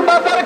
বাজার